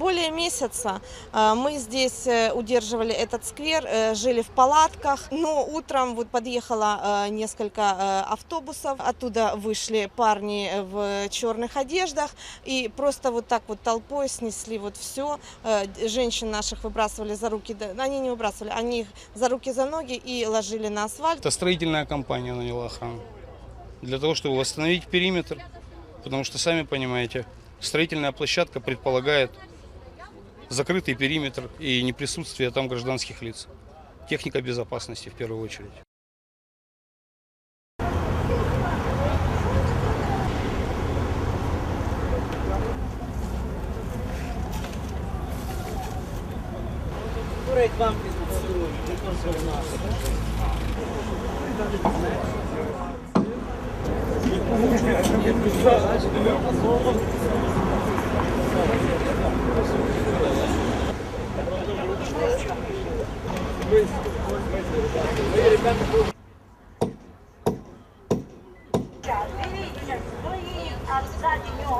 Более месяца э, мы здесь э, удерживали этот сквер, э, жили в палатках. Но утром вот подъехало несколько автобусов. Оттуда вышли парни в черных одеждах и просто вот так вот толпой снесли вот все. Женщин наших выбрасывали за руки, они не выбрасывали, они их за руки, за ноги и ложили на асфальт. Это строительная компания наняла охрану. Для того, чтобы восстановить периметр. Потому что, сами понимаете, строительная площадка предполагает закрытый периметр и неприсутствие там гражданских лиц. Техника безопасности в первую очередь. Дивіться, свої, а ззаді нього